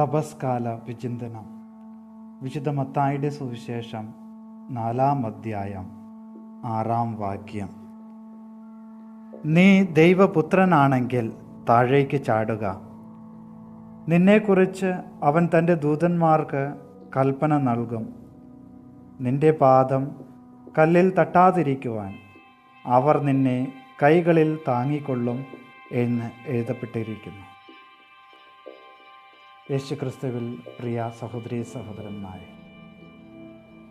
തപസ്കാല വിചിന്തനം. വിശുദ്ധ മത്തായിയുടെ സുവിശേഷം നാലാം അധ്യായം ആറാം വാക്യം. നീ ദൈവപുത്രനാണെങ്കിൽ താഴേക്ക് ചാടുക. നിന്നെക്കുറിച്ച് അവൻ തന്റെ ദൂതന്മാർക്ക് കൽപ്പന നൽകും. നിന്റെ പാദം കല്ലിൽ തട്ടാതിരിക്കുവാൻ അവർ നിന്നെ കൈകളിൽ താങ്ങിക്കൊള്ളും എന്ന് എഴുതപ്പെട്ടിരിക്കുന്നു. യേശുക്രിസ്തുവിൽ പ്രിയ സഹോദരി സഹോദരന്മാരെ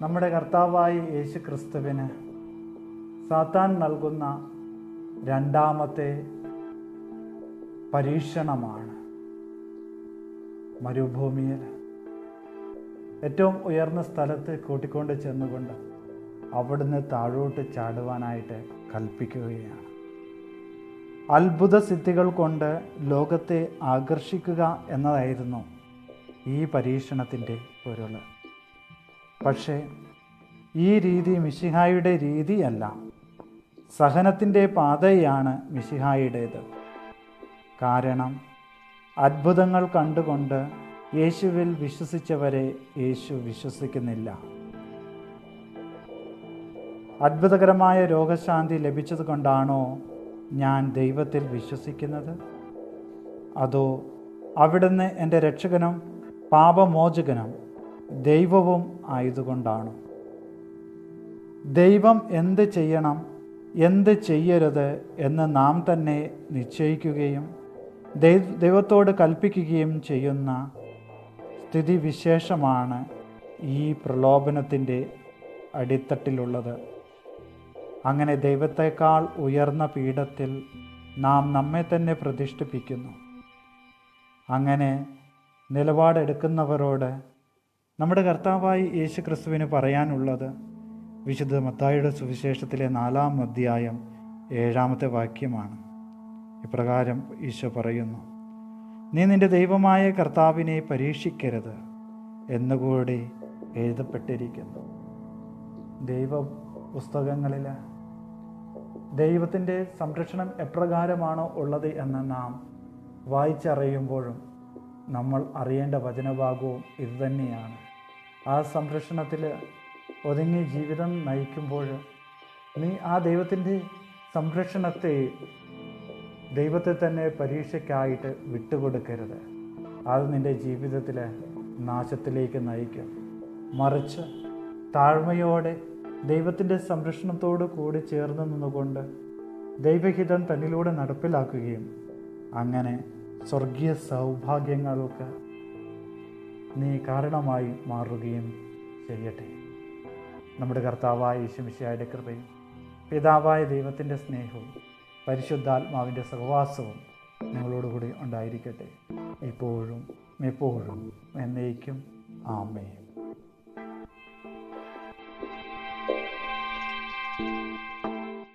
നമ്മുടെ കർത്താവായ യേശു ക്രിസ്തുവിന് സാത്താൻ നൽകുന്ന രണ്ടാമത്തെ പരീക്ഷണമാണ് മരുഭൂമിയിൽ. ഏറ്റവും ഉയർന്ന സ്ഥലത്ത് കൂട്ടിക്കൊണ്ട് ചെന്നുകൊണ്ട് അവിടുന്ന് താഴോട്ട് ചാടുവാനായിട്ട് കൽപ്പിക്കുകയാണ്. അത്ഭുത സിദ്ധികൾ കൊണ്ട് ലോകത്തെ ആകർഷിക്കുക എന്നതായിരുന്നു ഈ പരീക്ഷണത്തിന്റെ പൊരുൾ. പക്ഷേ ഈ രീതി മിശിഹായുടെ രീതിയല്ല. സഹനത്തിന്റെ പാതയാണ് മിശിഹായുടേത്. കാരണം അത്ഭുതങ്ങൾ കണ്ടുകൊണ്ട് യേശുവിൽ വിശ്വസിച്ചവരെ യേശു വിശ്വസിക്കുന്നില്ല. അത്ഭുതകരമായ രോഗശാന്തി ലഭിച്ചതുകൊണ്ടാണോ ഞാൻ ദൈവത്തിൽ വിശ്വസിക്കുന്നത്? അതോ അവിടുന്ന് എന്റെ രക്ഷകനും പാപമോചകനും ദൈവവും ആയതുകൊണ്ടാണ്? ദൈവം എന്ത് ചെയ്യണം എന്ത് ചെയ്യരുത് എന്ന് നാം തന്നെ നിശ്ചയിക്കുകയും ദൈവത്തോട് കൽപ്പിക്കുകയും ചെയ്യുന്ന സ്ഥിതിവിശേഷമാണ് ഈ പ്രലോഭനത്തിന്റെ അടിത്തട്ടിലുള്ളത്. അങ്ങനെ ദൈവത്തെക്കാൾ ഉയർന്ന പീഠത്തിൽ നാം നമ്മെ തന്നെ പ്രതിഷ്ഠിപ്പിക്കുന്നു. അങ്ങനെ നിലപാടെടുക്കുന്നവരോട് നമ്മുടെ കർത്താവായി യേശു ക്രിസ്തുവിന് പറയാനുള്ളത് വിശുദ്ധ മത്തായിയുടെ സുവിശേഷത്തിലെ നാലാം അധ്യായം ഏഴാമത്തെ വാക്യമാണ്. ഇപ്രകാരം ഈശോ പറയുന്നു നീ നിന്റെ ദൈവമായ കർത്താവിനെ പരീക്ഷിക്കരുത് എന്നുകൂടി എഴുതപ്പെട്ടിരിക്കുന്നു. ദൈവ പുസ്തകങ്ങളിൽ ദൈവത്തിന്റെ സംരക്ഷണം എപ്രകാരമാണോ ഉള്ളത് എന്ന് നാം വായിച്ചറിയുമ്പോഴും നമ്മൾ അറിയേണ്ട വചനഭാഗവും ഇതുതന്നെയാണ് ആ സംരക്ഷണത്തിൽ ഒതുങ്ങി ജീവിതം നയിക്കുമ്പോൾ നീ ആ ദൈവത്തിന്റെ സംരക്ഷണത്തെ ദൈവത്തെ തന്നെ പരീക്ഷയ്ക്കായിട്ട് വിട്ടുകൊടുക്കരുത്. അത് നിന്റെ ജീവിതത്തിലെ നാശത്തിലേക്ക് നയിക്കും. മറിച്ച് താഴ്മയോടെ ദൈവത്തിന്റെ സംരക്ഷണത്തോട് കൂടി ചേർന്ന് നിന്നുകൊണ്ട് ദൈവഹിതം തന്നിലൂടെ നടപ്പിലാക്കുകയും അങ്ങനെ സ്വർഗീയ സൗഭാഗ്യങ്ങൾക്ക് നീ കാരണമായി മാറുകയും ചെയ്യട്ടെ. നമ്മുടെ കർത്താവായ യേശുമിശിയായുടെ കൃപയും പിതാവായ ദൈവത്തിന്റെ സ്നേഹവും പരിശുദ്ധാത്മാവിന്റെ സഹവാസവും നിങ്ങളോടുകൂടി ഉണ്ടായിരിക്കട്ടെ. ഇപ്പോഴും എപ്പോഴും എന്നേക്കും. ആമേയും